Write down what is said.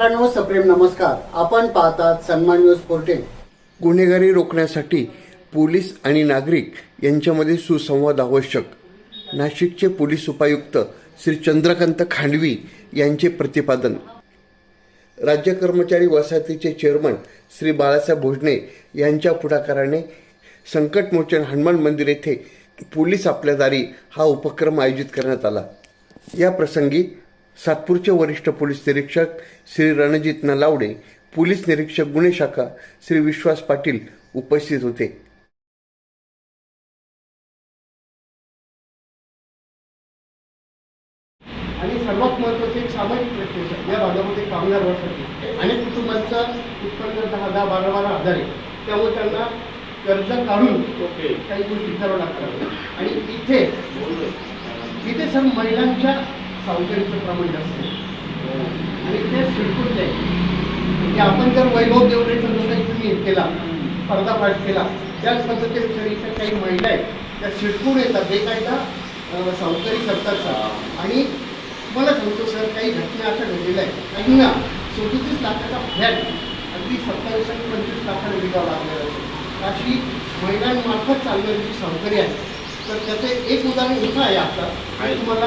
मित्रांनो सप्रेम नमस्कार. आपण पाहतात सन्मान न्यूज पोर्टेल. गुन्हेगारी रोखण्यासाठी पोलीस आणि नागरिक यांच्यामध्ये सुसंवाद आवश्यक. नाशिकचे पोलीस उपायुक्त श्री चंद्रकांत खांडवी यांचे प्रतिपादन. राज्य कर्मचारी वसाहतीचे चेअरमन श्री बाळासाहेब भोजने यांच्या पुढाकाराने संकटमोचन हनुमान मंदिर येथे पोलीस आपल्या दारी हा उपक्रम आयोजित करण्यात आला. या प्रसंगी सातपूरचे वरिष्ठ पोलीस निरीक्षक श्री रणजित नलावडे पोलीस निरीक्षक गुन्हे शाखा श्री विश्वास पाटील उपस्थित होते. आणि सर्वात महत्त्वाचे एक सामाजिक प्रश्न या भागामध्ये कामगार वर्षाचे. अनेक कुटुंबांचा उत्पन्न दहा दहा बारा बारा हजार आहे. त्यामुळे त्यांना कर्ज काढून काही गोष्टी करावं लागतात. आणि इथे इथे सर महिलांच्या सावकारीचं प्रमाण जास्त आहे. आणि ते सिडकून आहे. म्हणजे आपण जर वैभव देवरेचा काही तुम्ही हे केला पर्दाफाश केला त्याच पद्धतीने इथे काही महिला आहेत त्या सिडकून येतात बेकायदा सावकारी करतात सर आणि मला सांगतो सर काही घटना अशा घडलेल्या आहेत. काहींना सदतीस लाखाचा फ्लॅट अगदी सत्तावीस आणि पंचवीस लाखाने विकावं लागलेला आहे. अशी महिलांमार्फत चालणारी जी सावकारी आहे तर त्याचं एक उदाहरण इथं आहे आता. आणि तुम्हाला